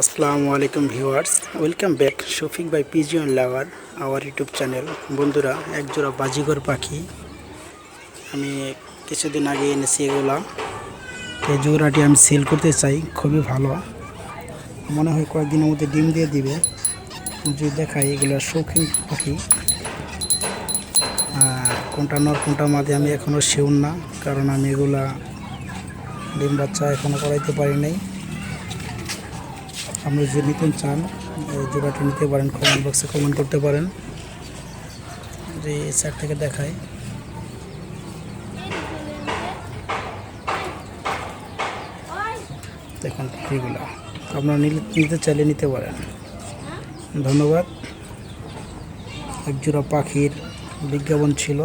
আসসালামু আলাইকুম viewers, welcome back Shafiq by pigeon lover, our YouTube channel. বন্ধুরা, একজোড়া বাজিগর পাখি আমি কিছুদিন আগে এনেছি এগুলা। এই জোড়াটি আমি সেল করতে চাই, খুবই ভালো। মনে হয় কয়েকদিনের মধ্যে ডিম দিয়ে দিবে। যদি দেখাই এগুলো শৌখিন পাখি। কোনটা নর, কোনটা মাঝে আমি এখনও শিউন না, কারণ আমি এগুলা ডিম বাচ্চা এখনও করাইতে পারি নাই। আপনি যে নিতেন চান জোড়াটি নিতে পারেন কমেন্ট বক্সে কমেন্ট করতে পারেন। যে সাইড থেকে দেখায়। দেখুন এগুলো। আপনারা নিতে চাইলে নিতে পারেন। ধন্যবাদ। এক জোড়া পাখির বিজ্ঞাপন ছিল।